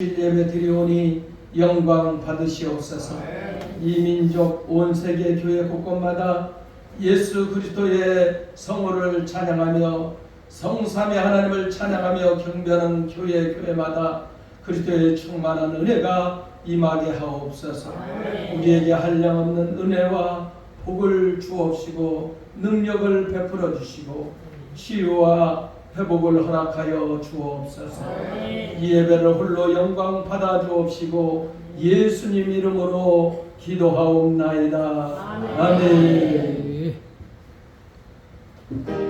예배 드리오니 영광 받으시옵소서. 이 민족 온 세계 교회 곳곳마다 예수 그리스도의 성호를 찬양하며 성삼의 하나님을 찬양하며 경배하는 교회 교회마다 그리스도의 충만한 은혜가 임하게 하옵소서. 우리에게 한량없는 은혜와 복을 주옵시고 능력을 베풀어 주시고 치유와 회복을 허락하여 주옵소서. 이 예배를 홀로 영광 받아 주옵시고 예수님 이름으로 기도하옵나이다. 아멘. 사십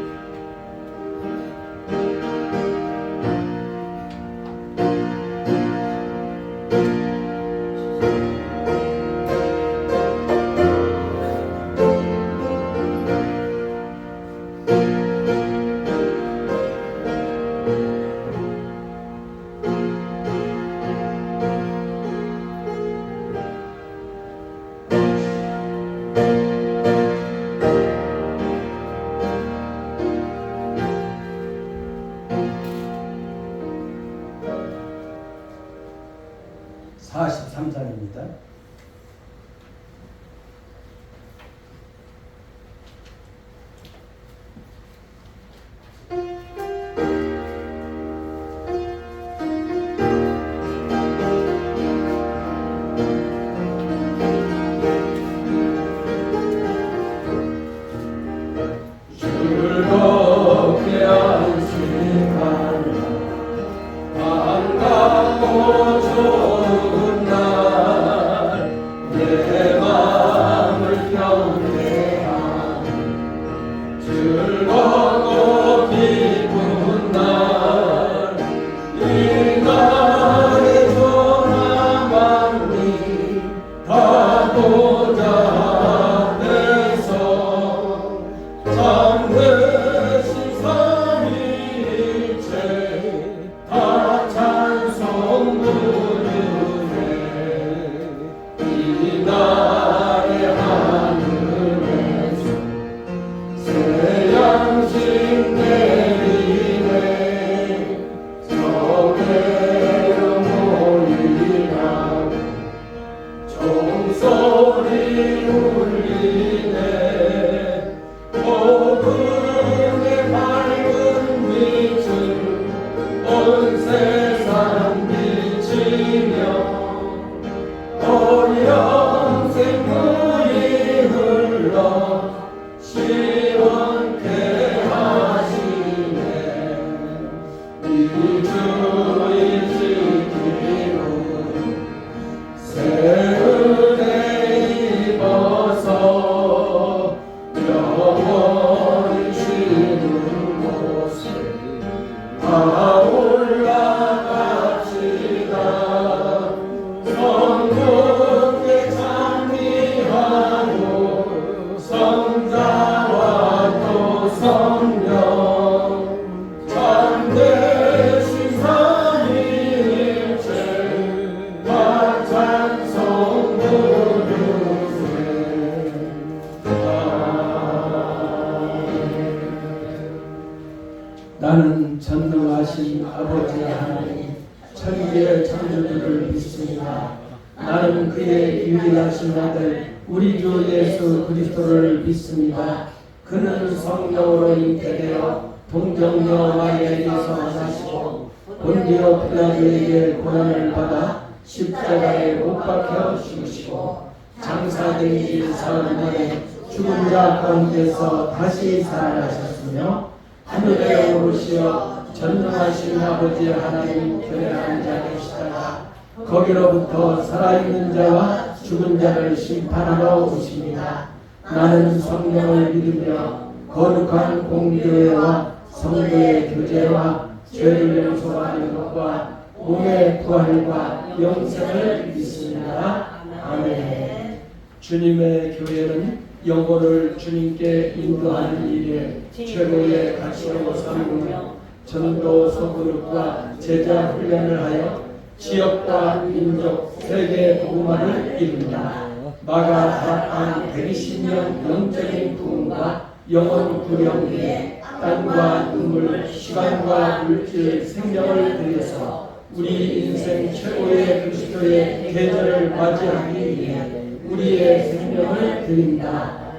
아들 우리 주 예수 그리스도를 믿습니다. 그는 성령으로 잉태되어 동정녀 마리아에게서 나시고 본디오 필라도에게 고난을 받아 십자가에 못 박혀 죽으시고 장사된 지 사흘 만에 죽은 자 가운데서 다시 살아나셨으며 하늘에 오르시어 전능하신 아버지 하나님 편에 앉아 계시다가 거기로부터 살아있는 자와 죽은 자를 심판하러 오십니다. 나는 성령을 믿으며 거룩한 공교회와 성도의 교제와 죄를 용서하는 것과 몸의 부활과 영생을 믿습니다. 아멘. 주님의 교회는 영혼을 주님께 인도하는 일에 최고의 가치로 삼으며 전도 소그룹과 제자 훈련을 하여 지역과 민족, 세계 복음화를 이룬다. 마가 다한 120년 영적인 부흥과 영혼 구명 위에 땅과 눈물, 시간과 물질, 생명을 들여서 우리 인생 최고의 그리스도의 계절을 맞이하기 위해 우리의 생명을 드립니다.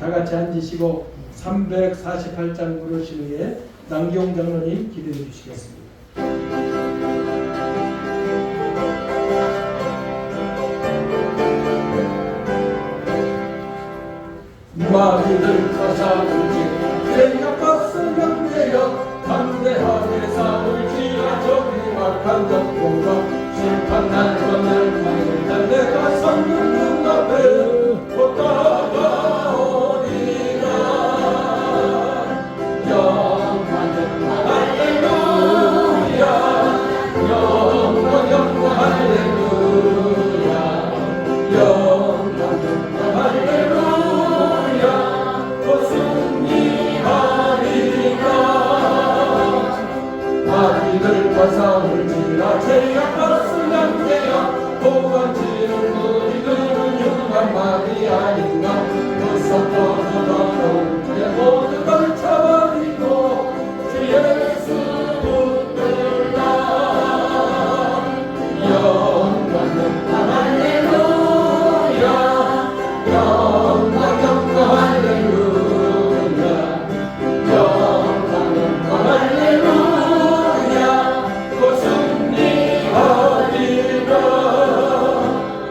다 같이 앉으시고 348장 부르신 후에 남경 장로님 기도해 주시겠습니다. 마귀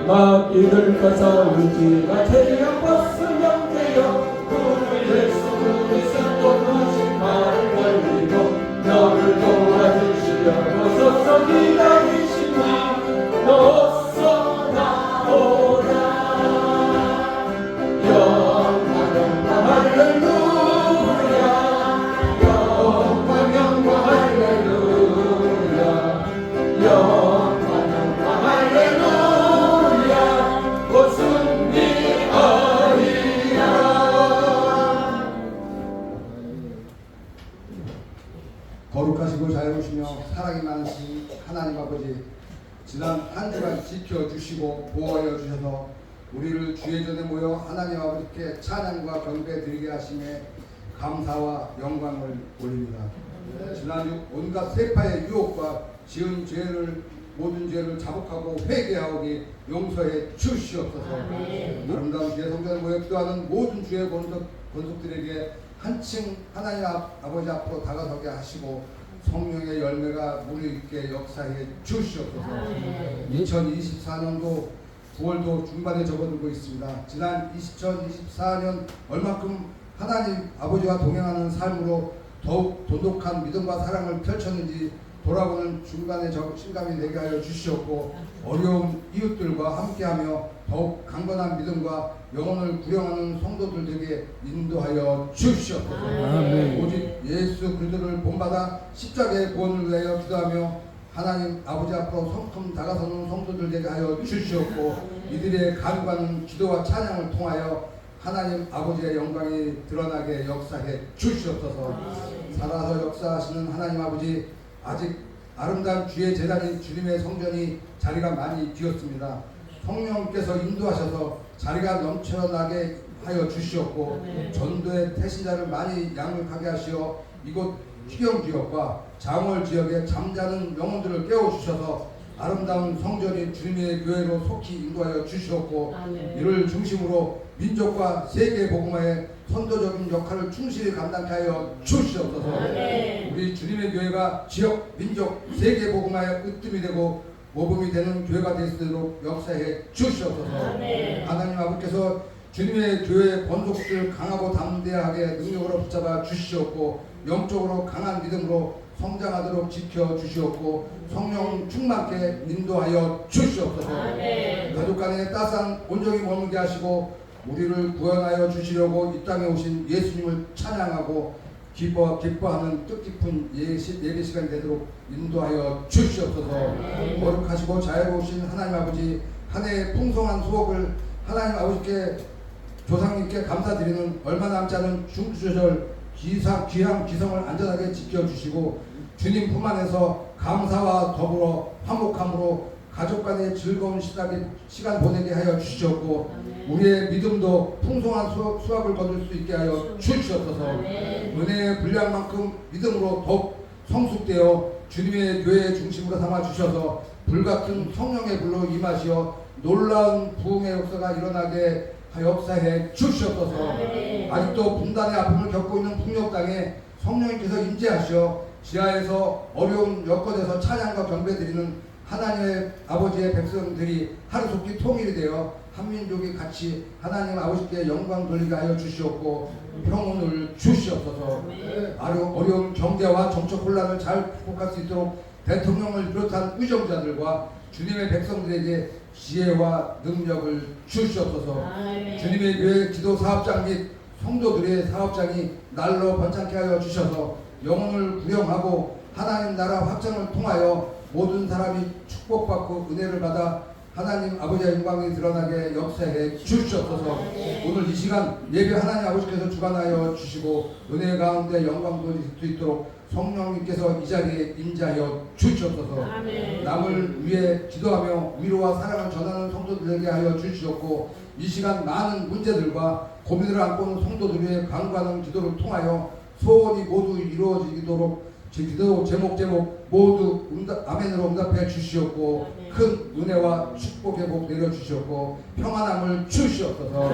승리하리라 마귀들과 싸울지라 태양버 사랑이 많으신 하나님 아버지 지난 한 주간 지켜주시고 보호하여 주셔서 우리를 주의 전에 모여 하나님 아버지께 찬양과 경배 드리게 하심에 감사와 영광을 올립니다. 지난 온갖 세파의 유혹과 지은 죄를 모든 죄를 자복하고 회개하오니 용서해 주시옵소서. 아름다운 주의 성전에 모여 기도하는 모든 주의 권속, 권속들에게 한층 하나님 앞, 아버지 앞으로 다가서게 하시고 성령의 열매가 무리 있게 역사해 주시옵소서. 2024년도 9월도 중반에 접어들고 있습니다. 지난 2024년 얼마큼 하나님 아버지와 동행하는 삶으로 더욱 돈독한 믿음과 사랑을 펼쳤는지 돌아보는 중간에 저 실감이 되게 하여 주시옵고 어려운 이웃들과 함께하며 더욱 강건한 믿음과 영혼을 구령하는 성도들에게 인도하여 주시옵소서. 오직 예수 그리스도를 본받아 십자가의 구원을 위하여 기도하며 하나님 아버지 앞으로 성큼 다가서는 성도들 되게 하여 주시옵고 이들의 간과는 기도와 찬양을 통하여 하나님 아버지의 영광이 드러나게 역사해 주시옵소서. 살아서 역사하시는 하나님 아버지 아직 아름다운 주의 재단인 주님의 성전이 자리가 많이 비었습니다. 성령께서 인도하셔서 자리가 넘쳐나게 하여 주시옵고 전도의 태신자를 많이 양육하게 하시어 이곳 희경 지역과 장월 지역의 잠자는 영혼들을 깨워 주셔서 아름다운 성전인 주님의 교회로 속히 인도하여 주시옵고 이를 중심으로 민족과 세계 복음화의 선도적인 역할을 충실히 감당케 하여 주시옵소서. 우리 주님의 교회가 지역, 민족, 세계 복음화의 으뜸이 되고 모범이 되는 교회가 될 수 있도록 역사해 주시옵소서. 하나님 아버지께서 주님의 교회 권속들 강하고 담대하게 능력으로 붙잡아 주시옵고 영적으로 강한 믿음으로 성장하도록 지켜 주시옵고 성령 충만케 인도하여 주시옵소서. 가족 간에 따스한 온정이 머물게 하시고 우리를 구원하여 주시려고 이 땅에 오신 예수님을 찬양하고 기뻐 기뻐하는 뜻깊은 예배 시간 되도록 인도하여 주시옵소서. 거룩하시고 자유로우신 하나님 아버지 한 해의 풍성한 수업을 하나님 아버지께 조상님께 감사드리는 얼마 남지 않은 중주절 기상 귀향 기성을 안전하게 지켜 주시고 주님 품 안에서 감사와 더불어 화목함으로 가족 간의 즐거운 시간, 시간 보내게 하여 주시옵고 우리의 믿음도 풍성한 수, 수확을 거둘 수 있게 하여 주시옵소서. 은혜의 분량만큼 믿음으로 더욱 성숙되어 주님의 교회의 중심으로 삼아 주셔서 불같은 성령의 불로 임하시어 놀라운 부흥의 역사가 일어나게 하여 역사해 주시옵소서. 아직도 분단의 아픔을 겪고 있는 풍력 땅에 성령님께서 임재하시어 지하에서 어려운 여건에서 찬양과 경배 드리는 하나님의 아버지의 백성들이 하루속히 통일이 되어 한민족이 같이 하나님 아버지께 영광 돌리게 하여 주시옵고 평온을 주시옵소서. 아주 어려운 경제와 정책 혼란을 잘 극복할 수 있도록 대통령을 비롯한 의정자들과 주님의 백성들에게 지혜와 능력을 주시옵소서. 주님의 교회 지도 사업장 및 성도들의 사업장이 날로 번창케 하여 주셔서 영혼을 구령하고 하나님 나라 확장을 통하여 모든 사람이 축복받고 은혜를 받아 하나님 아버지의 영광이 드러나게 역사해 주시옵소서. 오늘 이 시간 예배 하나님 아버지께서 주관하여 주시고 은혜 가운데 영광 돌릴 수 있도록 성령님께서 이 자리에 임재하여 주시옵소서. 남을 위해 기도하며 위로와 사랑을 전하는 성도들에게 하여 주시옵고 이 시간 많은 문제들과 고민을 안고 있는 성도들의 간과하는 기도를 통하여 소원이 모두 이루어지도록 제 기도 제목 제목 모두 응답, 아멘으로 응답해 주시옵고 아멘. 큰 은혜와 축복의 복 내려 주시옵고 평안함을 주시옵소서.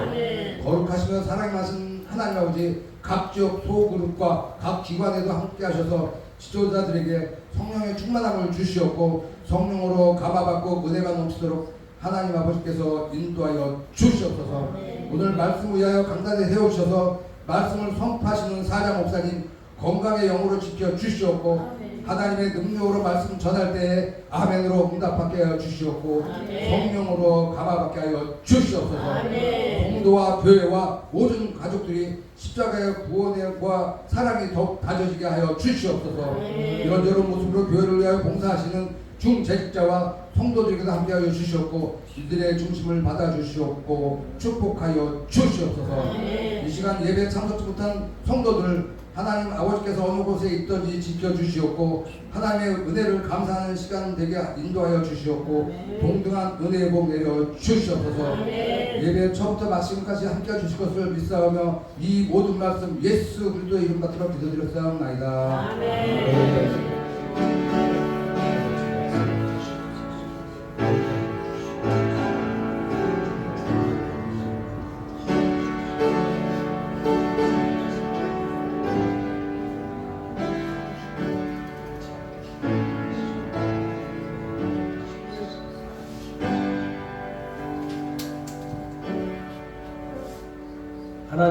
거룩하시며 사랑이 많으신 하나님 아버지 각 지역 소그룹과 각 기관에도 함께 하셔서 지도자들에게 성령의 충만함을 주시옵고 성령으로 감화받고 은혜가 넘치도록 하나님 아버지께서 인도하여 주시옵소서. 오늘 말씀 위하여 강단에 세우셔서 말씀을 선포하시는 사장 목사님 건강의 영으로 지켜 주시옵고 하나님의 능력으로 말씀 전할 때에 아멘으로 응답받게 하여 주시옵고 아멘. 성령으로 감화받게 하여 주시옵소서 아멘. 성도와 교회와 모든 가족들이 십자가의 구원과 사랑이 더욱 다져지게 하여 주시옵소서 아멘. 이런저런 모습으로 교회를 위하여 봉사하시는 중재직자와 성도들에게도 함께하여 주시옵고 이들의 중심을 받아주시옵고 축복하여 주시옵소서 아멘. 이 시간 예배 참석지 못한 성도들 하나님 아버지께서 어느 곳에 있든지 지켜주시옵고 하나님의 은혜를 감사하는 시간 되게 인도하여 주시옵고. 동등한 은혜의 복 내려 주시옵소서. 예배 처음부터 마지막까지 함께 해주실 것을 믿사오며 이 모든 말씀 예수 그리스도의 이름 받들어 기도드렸사옵나이다 아멘.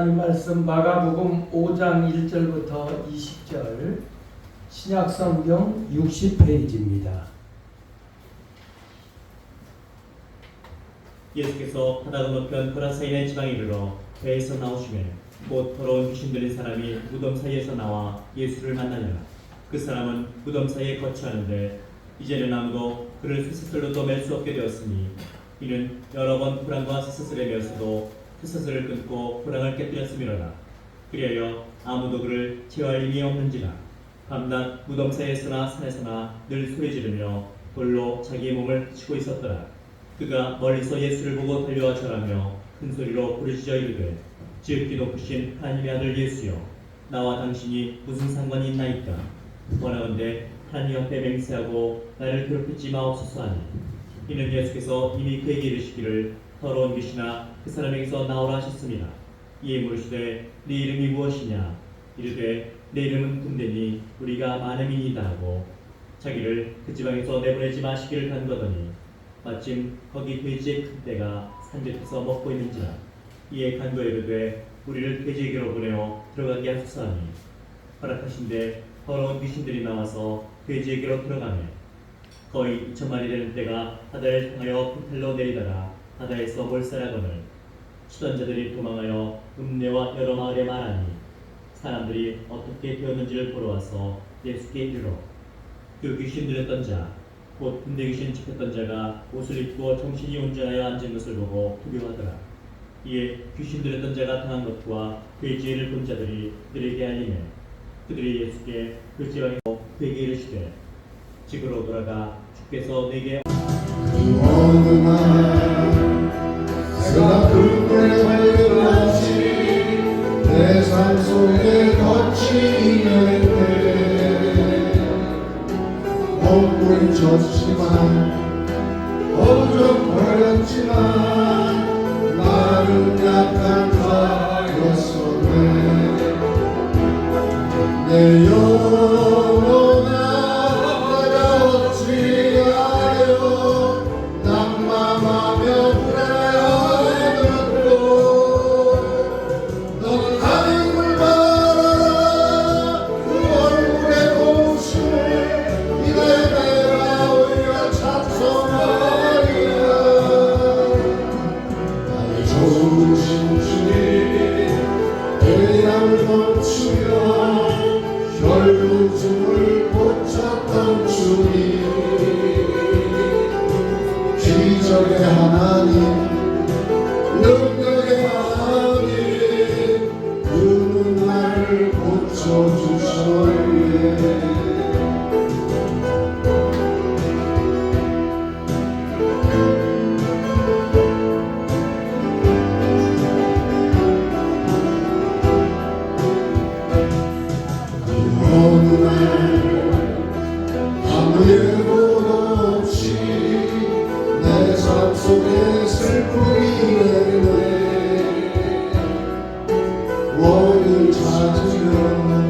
하나님 말씀 마가복음 5장 1절부터 20절 신약 성경 60페이지입니다. 예수께서 바다 건너편 고라사이의 지방에 이르러 배에서 나오시매 곧 더러운 귀신 들린 사람이 무덤 사이에서 나와 예수를 만나니라 그 사람은 무덤 사이에 거처하는데 이제는 아무도 그를 쇠사슬로도 맬 수 없게 되었으니 이는 여러 번 불안과 쇠사슬에 매었어도 쇠사슬을 끊고 불안을 깨뜨렸음이로라 그리하여 아무도 그를 제어할 힘이 없는지라 밤낮 무덤 사이에서나 산에서나 늘 소리 지르며 돌로 자기의 몸을 치고 있었더라. 그가 멀리서 예수를 보고 달려와 절하며 큰 소리로 부르짖어 이르되 지극히 높으신 하나님의 아들 예수여 나와 당신이 무슨 상관이 있나이까 원하건대 하나님 앞에 맹세하고 나를 괴롭히지 마옵소서 하니. 이는 예수께서 이미 그에게 이르시기를 더러운 귀신아 그 사람에게서 나오라 하셨습니다. 이에 물으시되 네 이름이 무엇이냐? 이르되 내 이름은 금대니 우리가 많음이니이다 하고 자기를 그 지방에서 내보내지 마시기를 간거더니 마침 거기 돼지의 큰 떼가 산적에서 먹고 있는지라 이에 간거에 이르되 우리를 돼지에게로 보내어 들어가게 하소서 하니 허락하신데 더러운 귀신들이 나와서 돼지에게로 들어가매 거의 2천 마리 되는 떼가 바다를 향하여 포탈로 내리다가 바다에서 몰살하거늘 치던 자들이 도망하여 읍내와 여러 마을에 말하니 사람들이 어떻게 되었는지를 보러 와서 예수께 이르러 그 귀신 들렸던 자, 곧 군대 귀신 집혔던 자가 옷을 입고 정신이 온전하여 앉은 것을 보고 두려워하더라. 이에 귀신 들렸던 자가 당한 것과 그의 지혜를 본 자들이 그에게 알리매 그들이 예수께 그 지방에 그에게 이르시되 집으로 돌아가 주께서 내게 어느 날 세상 속에 거친 인연인데 복을 줬지만 원인 찾으면